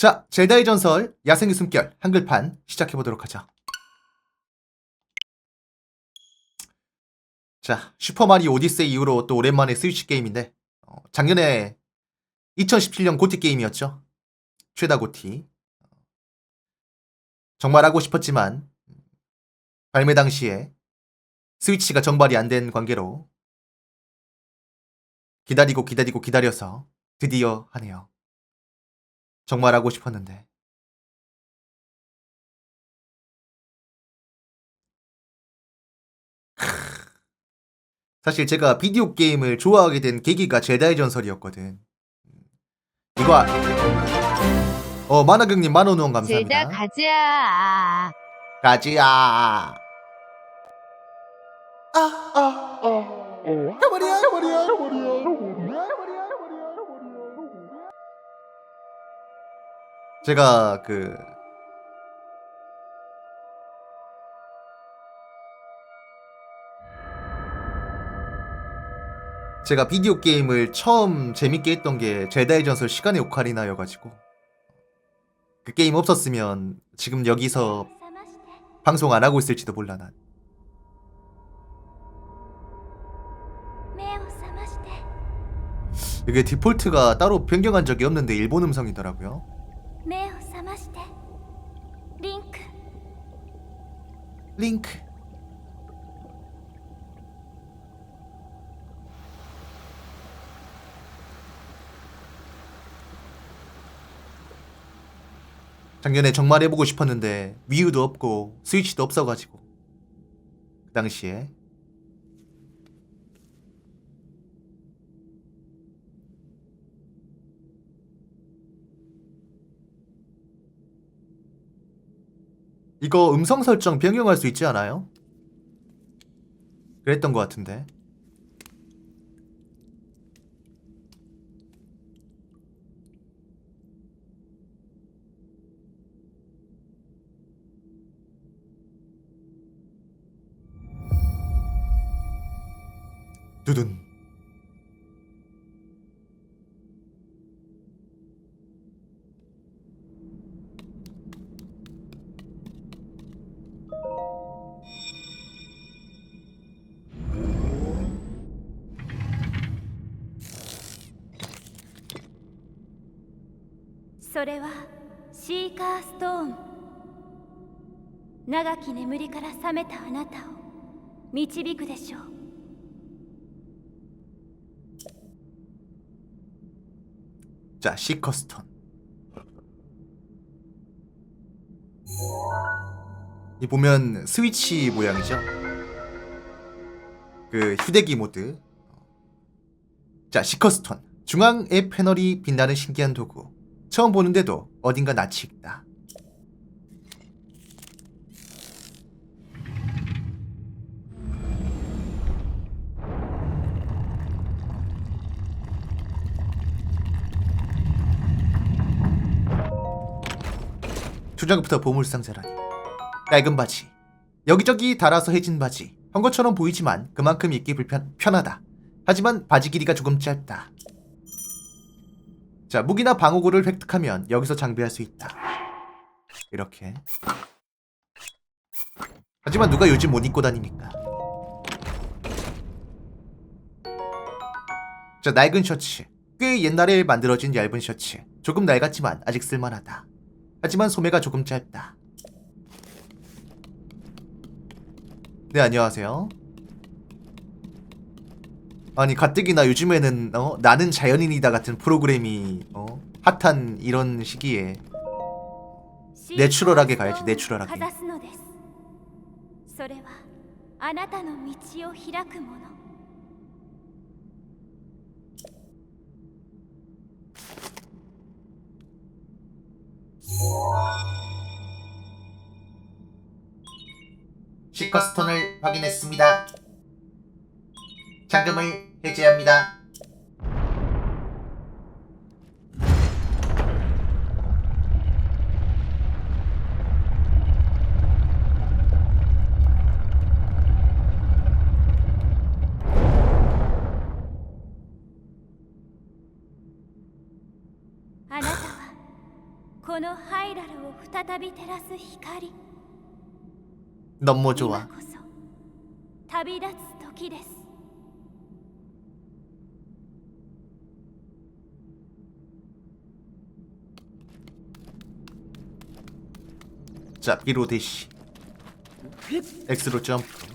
자, 젤다의 전설 야생의 숨결 한글판 시작해 보도록 하죠. 자, 슈퍼마리오 오디세이 이후로 또 오랜만에 스위치 게임인데 어, 작년에 2017년 고티 게임이었죠. 최다 고티. 정말 하고 싶었지만 발매 당시에 스위치가 정발이 안 된 관계로 기다리고 기다리고 기다려서 드디어 하네요. 정말 하고 싶었는데. 사실 제가 비디오 게임을 좋아하게 된 계기가 제다의 전설이었거든. 이거 아... 어 만화경님 만원 후원 감사합니다. 제다 가자. 가지야. 아, 아, 어. 해버려, 해버려, 해버려. 제가 그 제가 비디오 게임을 처음 재밌게 했던 게 제다의 전설 시간의 오카리나여가지고 그 게임 없었으면 지금 여기서 방송 안 하고 있을지도 몰라 난. 이게 디폴트가 따로 변경한 적이 없는데 일본 음성이더라고요. 링크. 작년에 정말 해보고 싶었는데 위유도 없고 스위치도 없어가지고 그 당시에 이거 음성 설정 변경할 수 있지 않아요? 그랬던 것 같은데. 두둔.「 長き眠りから覚めたあなたを導くでしょう 자, 시커스턴. 이 보면 스위치 모양이죠? 그 휴대기 모드. 자, 시커스턴. 중앙에 패널이 빛나는 신기한 도구. 처음 보는데도 어딘가 낯이 익다. 주장부터 보물상자라니. 낡은 바지. 여기저기 달아서 해진 바지. 한 것처럼 보이지만 그만큼 입기 불편, 편하다. 하지만 바지 길이가 조금 짧다. 자, 무기나 방어구를 획득하면 여기서 장비할 수 있다. 이렇게. 하지만 누가 요즘 못 입고 다닙니까? 자, 낡은 셔츠. 꽤 옛날에 만들어진 얇은 셔츠. 조금 낡았지만 아직 쓸만하다. 하지만 소매가 조금 짧다. 네, 안녕하세요. 아니, 가뜩이나 요즘에는, 어, 나는 자연인이다 같은 프로그램이, 어, 핫한 이런 시기에, 내추럴하게 가야지, 내추럴하게. かざすのですそれはあなたの道を開くもの 시커스톤을 확인했습니다. 잠금을 해제합니다. このハイラルを再び照らす光 너무 今 좋아. こそ旅立つ時です 자, B로 대시. X로 점프.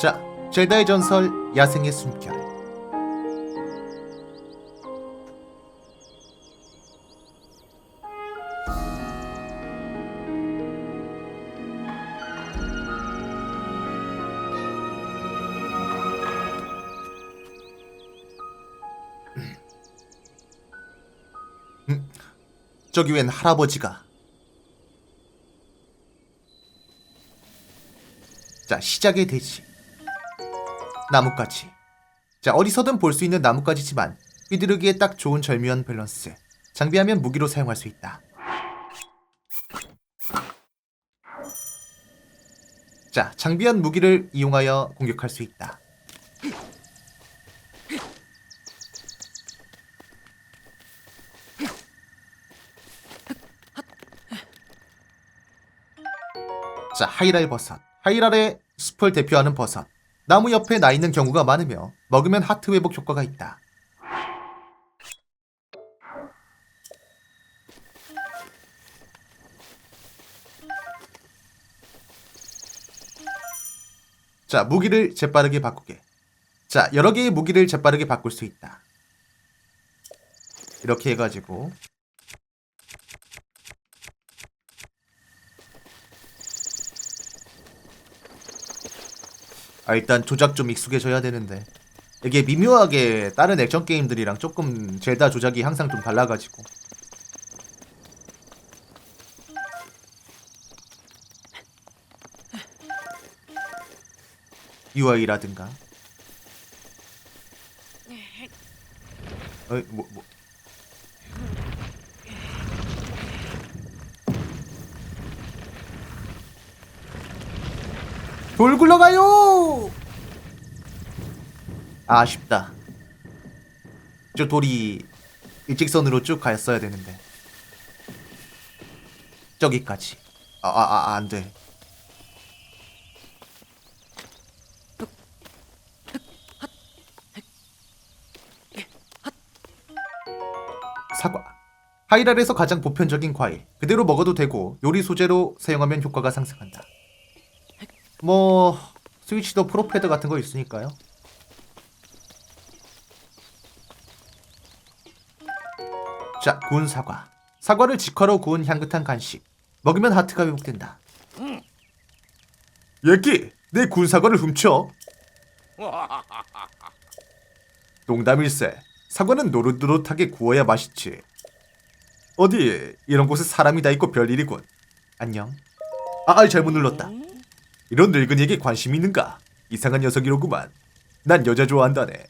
자, 젤다의 전설 야생의 숨결. 저기 웬 할아버지가 자 시작의 대지. 나뭇가지. 자 어디서든 볼 수 있는 나뭇가지지만 휘두르기에 딱 좋은 절묘한 밸런스. 장비하면 무기로 사용할 수 있다. 자 장비한 무기를 이용하여 공격할 수 있다. 자, 하이랄 버섯. 하이랄의 숲을 대표하는 버섯. 나무 옆에 나 있는 경우가 많으며 먹으면 하트 회복 효과가 있다. 자, 무기를 재빠르게 바꾸게. 자, 여러 개의 무기를 재빠르게 바꿀 수 있다. 이렇게 해가지고 아 일단 조작 좀 익숙해져야 되는데. 이게 미묘하게 다른 액션 게임들이랑 조금 젤다 조작이 항상 좀 달라가지고. UI라든가. 어이 뭐 뭐. 돌 굴러가요! 아, 아쉽다. 저 돌이 일직선으로 쭉 갔어야 되는데. 저기까지. 아, 아, 아, 안 돼. 사과. 하이랄에서 가장 보편적인 과일. 그대로 먹어도 되고 요리 소재로 사용하면 효과가 상승한다. 뭐 스위치도 프로패드 같은 거 있으니까요. 자, 구운 사과. 사과를 직화로 구운 향긋한 간식. 먹으면 하트가 회복된다. 얘기, 내 구운 사과를 훔쳐. 농담일세. 사과는 노릇노릇하게 구워야 맛있지. 어디 이런 곳에 사람이 다 있고 별일이군. 안녕. 아, 아, 잘못 눌렀다. 이런 늙은이에게 관심 있는가? 이상한 녀석이로구만. 난 여자 좋아한다네.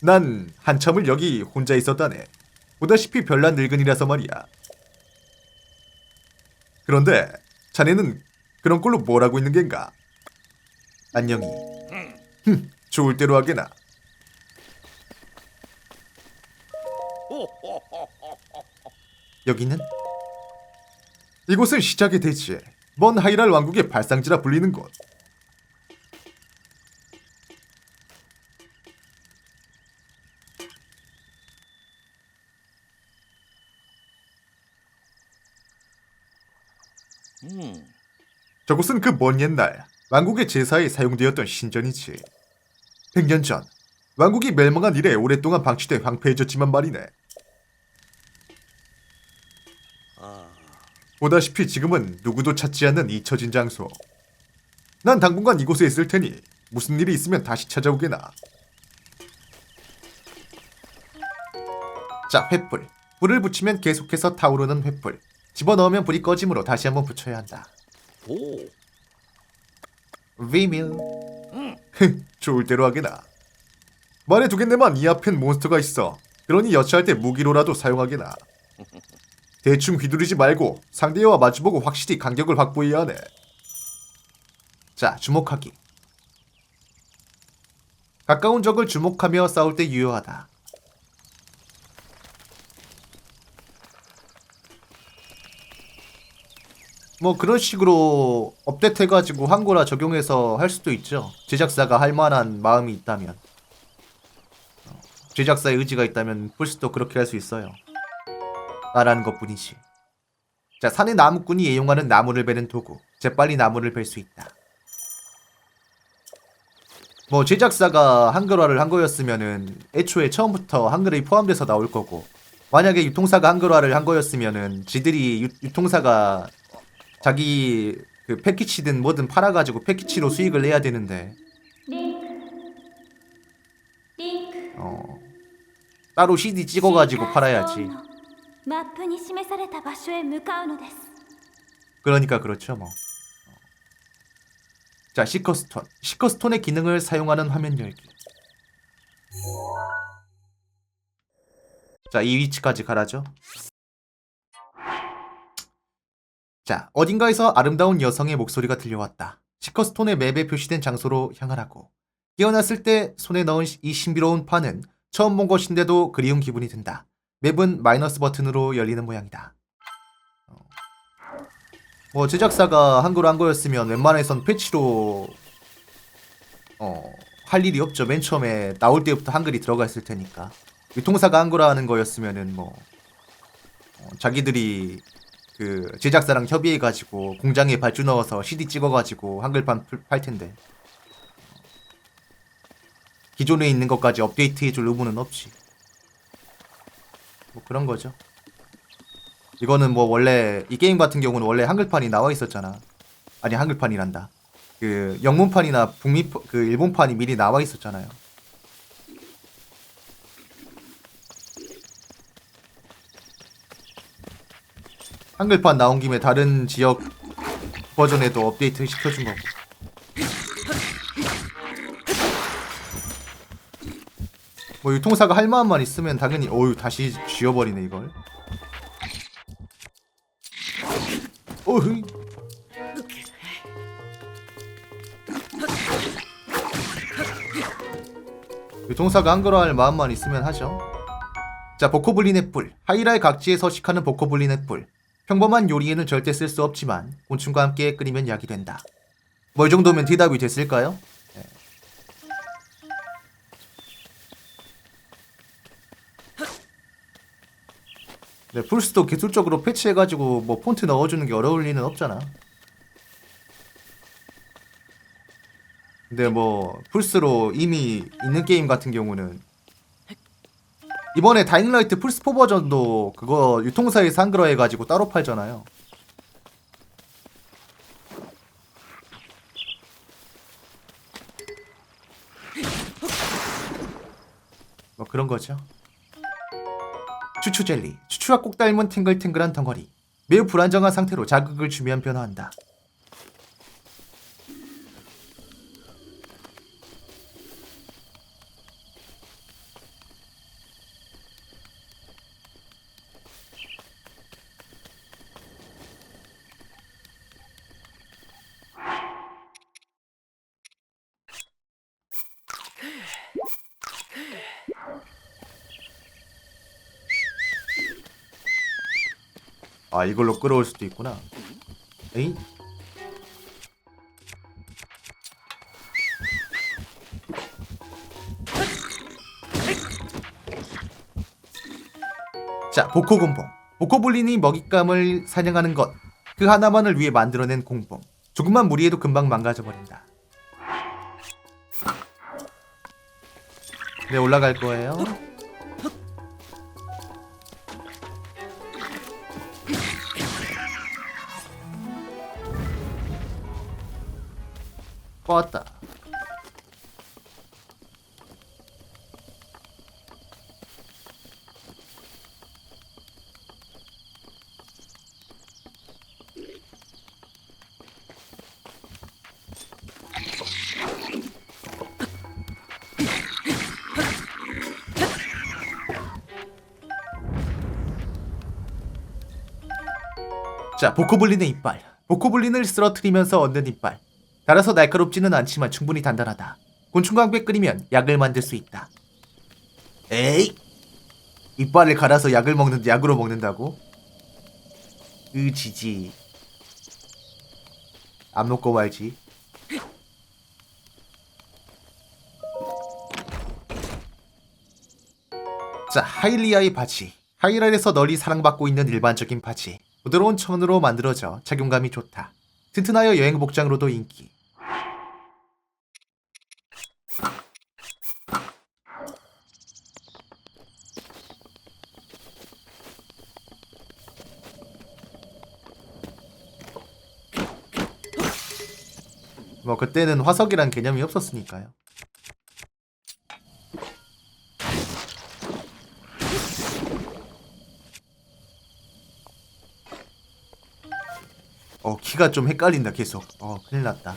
난 한참을 여기 혼자 있었다네. 보다시피 별난 늙은이라서 말이야. 그런데 자네는 그런 꼴로 뭘 하고 있는 겐가? 안녕히. 흠, 좋을 대로 하게나. 여기는 이곳은 시작의 대지. 먼 하이랄 왕국의 발상지라 불리는 곳. 저곳은 그 먼 옛날 왕국의 제사에 사용되었던 신전이지. 100년 전 왕국이 멸망한 이래 오랫동안 방치돼 황폐해졌지만 말이네. 보다시피 지금은 누구도 찾지 않는 잊혀진 장소. 난 당분간 이곳에 있을 테니 무슨 일이 있으면 다시 찾아오게나. 자, 횃불. 불을 붙이면 계속해서 타오르는 횃불. 집어넣으면 불이 꺼지므로 다시 한번 붙여야 한다. 오, 위밀. 좋을 대로 하게나. 말해 두겠네만 이 앞엔 몬스터가 있어. 그러니 여차할 때 무기로라도 사용하게나. 대충 휘두르지 말고 상대와 마주보고 확실히 간격을 확보해야 하네. 자, 주목하기. 가까운 적을 주목하며 싸울 때 유효하다. 뭐 그런 식으로 업데이트해가지고 한고라 적용해서 할 수도 있죠. 제작사가 할 만한 마음이 있다면. 어, 제작사의 의지가 있다면 풀스도 그렇게 할 수 있어요. 나라는 것뿐이지. 자, 산의 나무꾼이 애용하는 나무를 베는 도구. 재빨리 나무를 벨 수 있다. 뭐 제작사가 한글화를 한 거였으면은 애초에 처음부터 한글이 포함돼서 나올 거고 만약에 유통사가 한글화를 한 거였으면은 지들이 유, 통사가 자기 그 패키지든 뭐든 팔아가지고 패키지로 수익을 내야 되는데 어 따로 CD 찍어가지고 팔아야지. マップに示された場所へ向かうのです 그러니까 그렇죠 뭐. 어. 자 시커스톤 시커스톤의 기능을 사용하는 화면 열기 자 이 위치까지 가라죠 자 어딘가에서 아름다운 여성의 목소리가 들려왔다 시커스톤의 맵에 표시된 장소로 향하라고 깨어났을 때 손에 넣은 이 신비로운 판은 처음 본 것인데도 그리운 기분이 든다 맵은 마이너스 버튼으로 열리는 모양이다 뭐 제작사가 한글로 한 거였으면 웬만해선 패치로 어, 할 일이 없죠. 맨 처음에 나올 때부터 한글이 들어가 있을 테니까. 유통사가 한글화 하는 거였으면은 뭐 어, 자기들이 그 제작사랑 협의해 가지고 공장에 발주 넣어서 CD 찍어 가지고 한글판 풀- 팔 텐데. 기존에 있는 것까지 업데이트해 줄 의무는 없지. 뭐 그런 거죠. 이거는 뭐 원래 이 게임 같은 경우는 원래 한글판이 나와 있었잖아. 아니 한글판이란다. 그 영문판이나 북미 그 일본판이 미리 나와 있었잖아요. 한글판 나온 김에 다른 지역 버전에도 업데이트 시켜준 거고. 뭐 유통사가 할 마음만 있으면 당연히 어유 다시 지워버리네 이걸. 어휴. 유통사가 한글화 할 마음만 있으면 하죠. 자, 보코블린의 뿔. 하이라의 각지에 서식하는 보코블린의 뿔. 평범한 요리에는 절대 쓸 수 없지만 곤충과 함께 끓이면 약이 된다. 뭐 이 정도면 대답이 됐을까요? 네. 네, 풀스도 기술적으로 패치해가지고 뭐 폰트 넣어주는 게 어려울 리는 없잖아. 근데 뭐 풀스로 이미 있는 게임 같은 경우는 이번에 다잉라이트 풀스 4 버전도 그거 유통사에서 한글화 해가지고 따로 팔잖아요. 뭐 그런 거죠. 추추 젤리. 추추와 꼭 닮은 탱글탱글한 덩어리. 매우 불안정한 상태로 자극을 주면 변화한다. 아 이걸로 끌어올 수도 있구나. 에이? 자, 보코 곤봉. 보코블린이 먹잇감을 사냥하는 것. 그 하나만을 위해 만들어낸 공봉. 조금만 무리해도 금방 망가져 버린다. 네, 올라갈 거예요. 자, 보코블린의 이빨. 보코블린을 쓰러뜨리면서 얻는 이빨. 달아서 날카롭지는 않지만 충분히 단단하다. 곤충광배 끓이면 약을 만들 수 있다. 에이! 이빨을 갈아서 약을 먹는 약으로 먹는다고? 으지지. 안 먹고 말지. 자, 하일리아의 바지. 하이랄에서 널리 사랑받고 있는 일반적인 바지. 부드러운 천으로 만들어져 착용감이 좋다. 튼튼하여 여행 복장으로도 인기. 뭐 그때는 화석이란 개념이 없었으니까요. 어 키가 좀 헷갈린다 계속. 어 큰일 났다.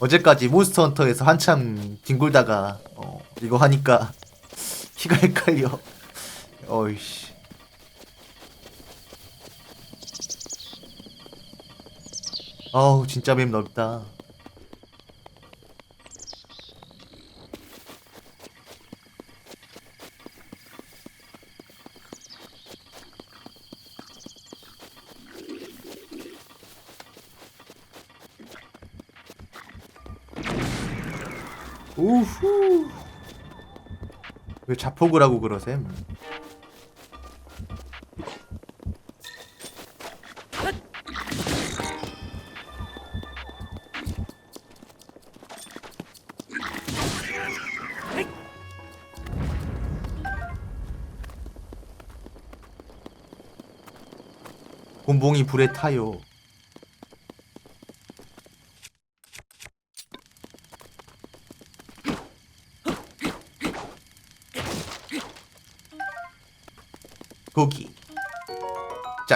어제까지 몬스터 헌터에서 한참 뒹굴다가 어 이거 하니까 키가 헷갈려. 어이씨. 어우 진짜 맵 넓다. 우후. 왜 자폭을 하고 그러셈? 곤봉이 불에 타요.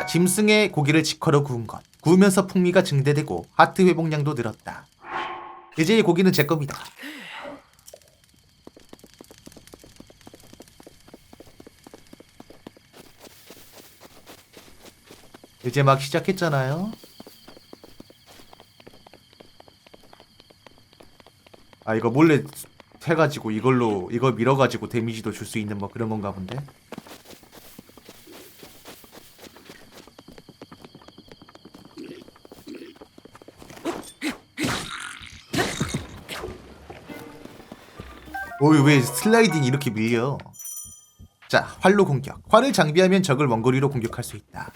짐승의 고기를 직화로 구운 것. 구우면서 풍미가 증대되고 하트 회복량도 늘었다. 이제 이 고기는 제 겁니다. 이제 막 시작했잖아요. 아 이거 몰래 해가지고 이걸로 이거 밀어가지고 데미지도 줄 수 있는 뭐 그런 건가 본데. 어이 왜 슬라이딩 이렇게 밀려? 자 활로 공격. 활을 장비하면 적을 원거리로 공격할 수 있다.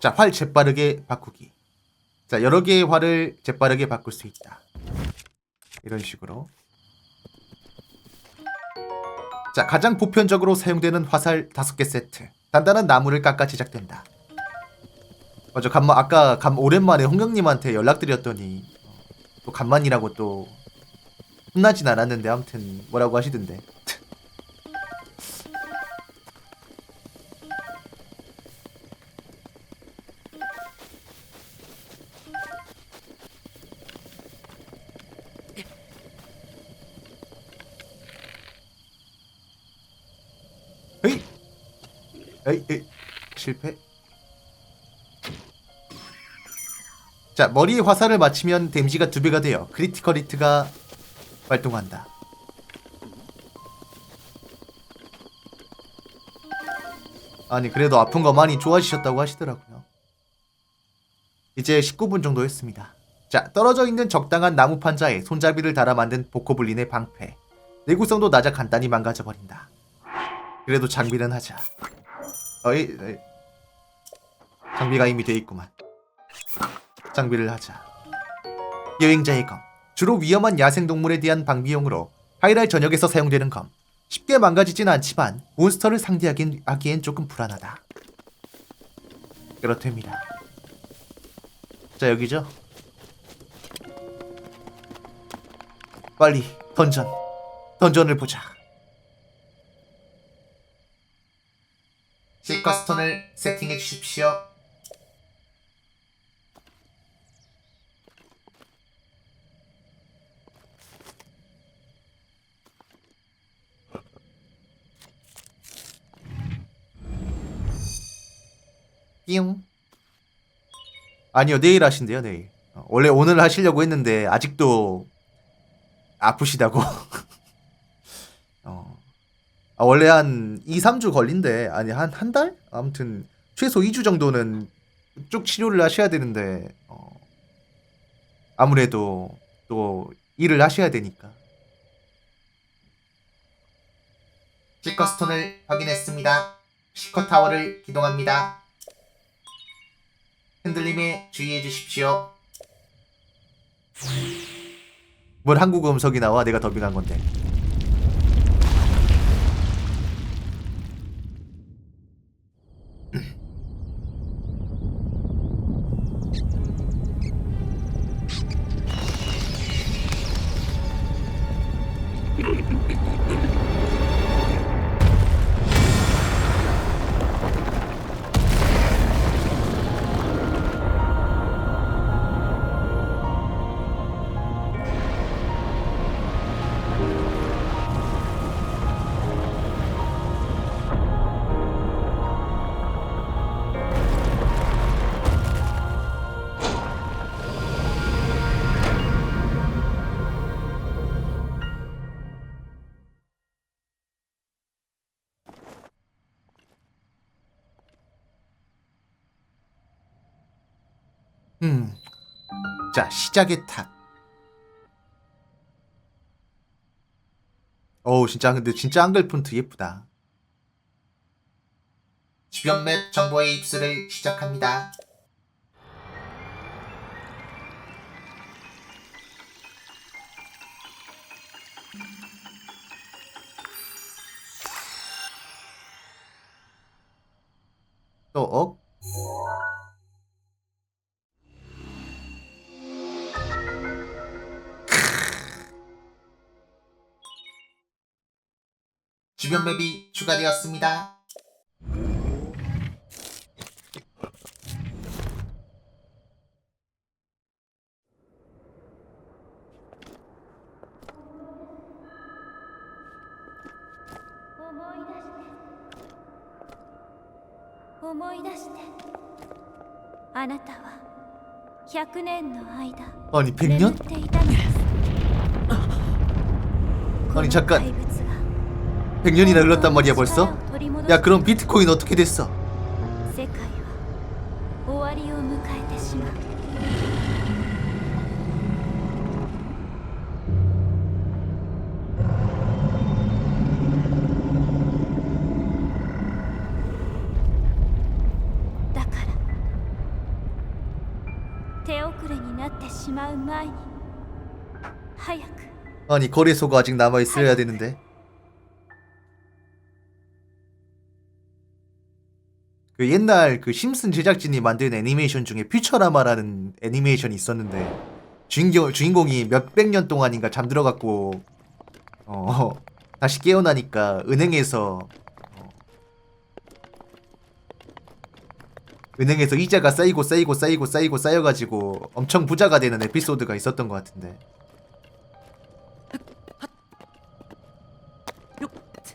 자, 활 재빠르게 바꾸기. 자, 여러 개의 활을 재빠르게 바꿀 수 있다. 이런 식으로. 자, 가장 보편적으로 사용되는 화살 5개 세트. 단단한 나무를 깎아 제작된다. 맞아, 간만 아까 간 오랜만에 홍경님한테 연락드렸더니 어, 또 간만이라고 또 혼나진 않았는데 아무튼 뭐라고 하시던데. 에이, 에이, 실패. 자, 머리에 화살을 맞히면 데미지가 두 배가 되어 크리티컬 히트가 발동한다. 아니, 그래도 아픈 거 많이 좋아지셨다고 하시더라고요. 이제 19분 정도 했습니다. 자, 떨어져 있는 적당한 나무 판자에 손잡이를 달아 만든 보코블린의 방패. 내구성도 낮아 간단히 망가져 버린다. 그래도 장비는 하자. 어이, 어이. 장비가 이미 돼 있구만. 장비를 하자. 여행자의 검. 주로 위험한 야생동물에 대한 방비용으로 하이랄 전역에서 사용되는 검. 쉽게 망가지진 않지만 몬스터를 상대하기엔 하기엔 조금 불안하다. 그렇답니다. 자 여기죠. 빨리 던전. 던전을 보자. 셀가스톤을 세팅해 주십시오. 띵. 아니요, 내일 하신대요, 내일. 어, 원래 오늘 하시려고 했는데, 아직도 아프시다고. 어. 아, 원래 한 2, 3주 걸린대. 아니, 한 한 달? 아무튼 최소 2주 정도는 쭉 치료를 하셔야 되는데 어, 아무래도 또 일을 하셔야 되니까. 시커스톤을 확인했습니다. 시커타워를 기동합니다. 흔들림에 주의해 주십시오. 뭘 한국 음성이 나와 내가 더빙한 건데. 자, 시작의 탑. 어우, 진짜 근데 진짜 한글 폰트 예쁘다. 주변 맵 정보의 입수를 시작합니다. 또 억? 관련 맵이 추가되었습니다. 아니 100년? 아니 잠깐. 100년이나 흘렀단 말이야 벌써? 야 그럼 비트코인 어떻게 됐어? 아니 거래소가 아직 남아 있어야 되는데. 그 옛날 그 심슨 제작진이 만든 애니메이션 중에 퓨처라마라는 애니메이션이 있었는데 주인공 주인공이 몇백 년 동안인가 잠들어 갖고 어 다시 깨어나니까 은행에서 어, 은행에서 이자가 쌓이고 쌓이고 쌓이고 쌓이고 쌓여가지고 엄청 부자가 되는 에피소드가 있었던 것 같은데.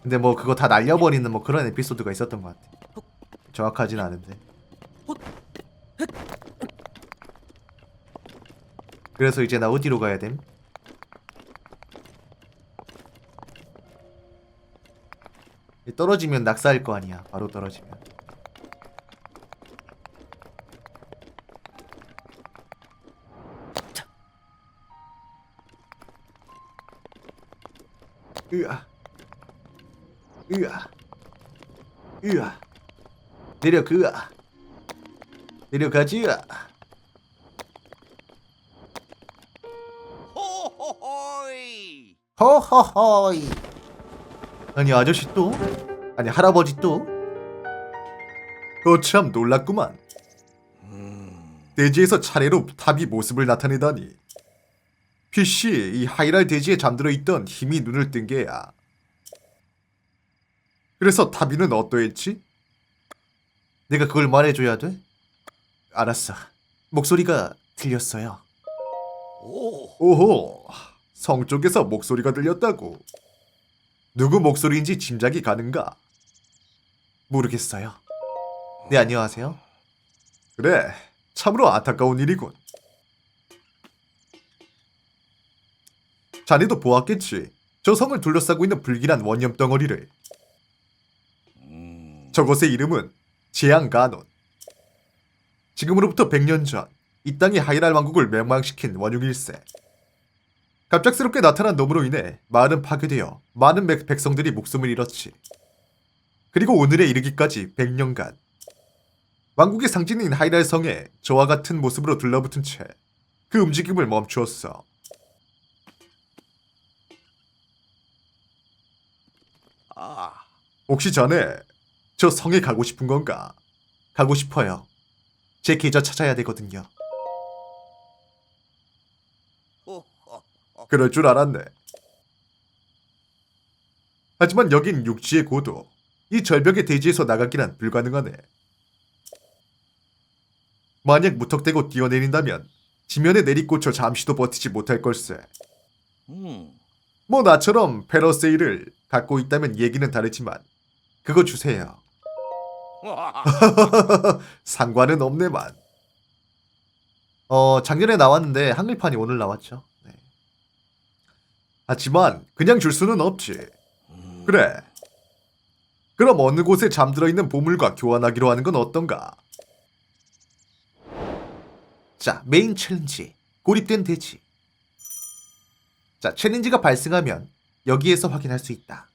근데 뭐 그거 다 날려버리는 뭐 그런 에피소드가 있었던 것 같아. 정확하진 않은데. 그래서 이제 나 어디로 가야 됨? 떨어지면 낙사할 거 아니야. 바로 떨어지면. 으아. 으아. 으아. 내려 그아. 내려가지야. 호호호이 허허허이. 아니 아저씨 또? 아니 할아버지 또? 거참 놀랐구만. 대지에서 차례로 탑이 모습을 나타내다니. 피씨 이 하이랄 대지에 잠들어 있던 힘이 눈을 뜬 게야. 그래서 타비는 어떠했지? 내가 그걸 말해줘야 돼? 알았어. 목소리가 들렸어요. 오 오호, 성 쪽에서 목소리가 들렸다고. 누구 목소리인지 짐작이 가는가? 모르겠어요. 네, 안녕하세요. 그래, 참으로 안타까운 일이군. 자네도 보았겠지. 저 성을 둘러싸고 있는 불길한 원념 덩어리를. 음. 저것의 이름은 재앙가논. 지금으로부터 100년 전, 이 땅이 하이랄 왕국을 멸망시킨 원흉일세. 갑작스럽게 나타난 놈으로 인해 마을은 파괴되어 많은 백- 백성들이 목숨을 잃었지. 그리고 오늘에 이르기까지 100년간 왕국의 상징인 하이랄 성에 저와 같은 모습으로 들러붙은 채 그 움직임을 멈추었어. 아. 혹시 자네 저 성에 가고 싶은 건가? 가고 싶어요. 제 계좌 찾아야 되거든요. 그럴 줄 알았네. 하지만 여긴 육지의 고도. 이 절벽의 대지에서 나가기란 불가능하네. 만약 무턱대고 뛰어내린다면 지면에 내리꽂혀 잠시도 버티지 못할 걸세. 음. 뭐 나처럼 페러세이를 갖고 있다면 얘기는 다르지만 그거 주세요. 상관은 없네만. 어 작년에 나왔는데 한글판이 오늘 나왔죠. 네. 하지만 그냥 줄 수는 없지. 그래. 그럼 어느 곳에 잠들어 있는 보물과 교환하기로 하는 건 어떤가? 자, 메인 챌린지. 고립된 대지. 자, 챌린지가 발생하면 여기에서 확인할 수 있다.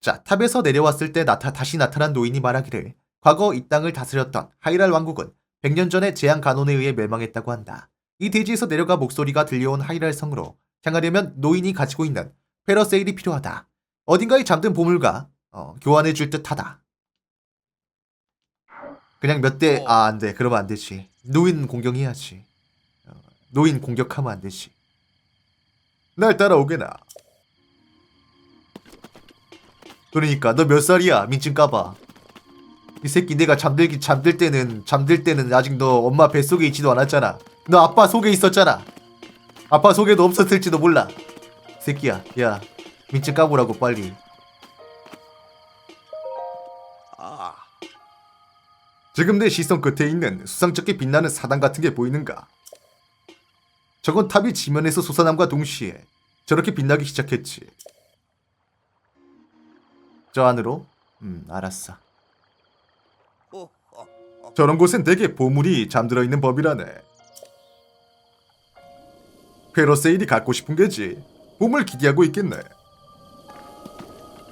자, 탑에서 내려왔을 때 나타, 다시 나타난 노인이 말하기를 과거 이 땅을 다스렸던 하이랄 왕국은 100년 전에 재앙 간원에 의해 멸망했다고 한다. 이 대지에서 내려가 목소리가 들려온 하이랄 성으로 향하려면 노인이 가지고 있는 페러세일이 필요하다. 어딘가에 잠든 보물과 어, 교환해 줄 듯하다. 그냥 몇 대 아 안 돼. 그러면 안 되지. 노인 공격해야지. 어, 노인 공격하면 안 되지. 날 따라오게나. 그러니까 너 몇 살이야? 민증 까봐. 이 새끼 내가 잠들기 잠들 때는 잠들 때는 아직 너 엄마 뱃속에 있지도 않았잖아. 너 아빠 속에 있었잖아. 아빠 속에도 없었을지도 몰라. 새끼야, 야, 민증 까보라고 빨리. 아. 지금 내 시선 끝에 있는 수상쩍게 빛나는 사당 같은 게 보이는가? 저건 탑이 지면에서 솟아남과 동시에 저렇게 빛나기 시작했지. 저 안으로? 음, 알았어. 호호. 저런 곳엔 대개 보물이 잠들어 있는 법이라네. 페러세일이 갖고 싶은 게지. 보물 기대하고 있겠네.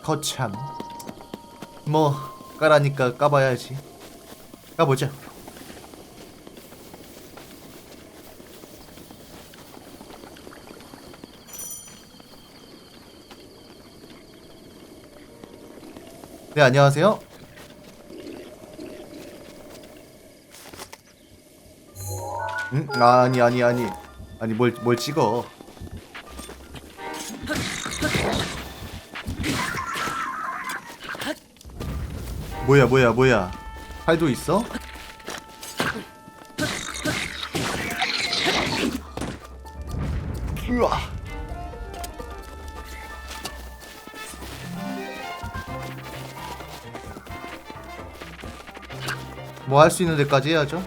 거참. 뭐 까라니까 까봐야지. 까보자. 네 안녕하세요. 응? 아니 아니 아니 아니 뭘 뭘 찍어 뭐야 뭐야 뭐야 팔도 있어? 뭐 할 수 있는 데까지 해야죠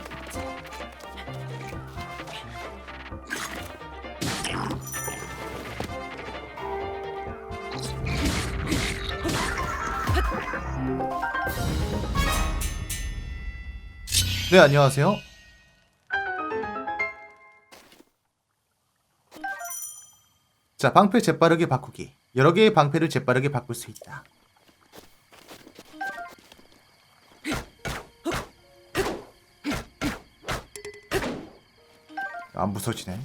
네, 안녕하세요. 자, 방패 재빠르게 바꾸기. 여러 개의 방패를 재빠르게 바꿀 수 있다. 안 부서지네.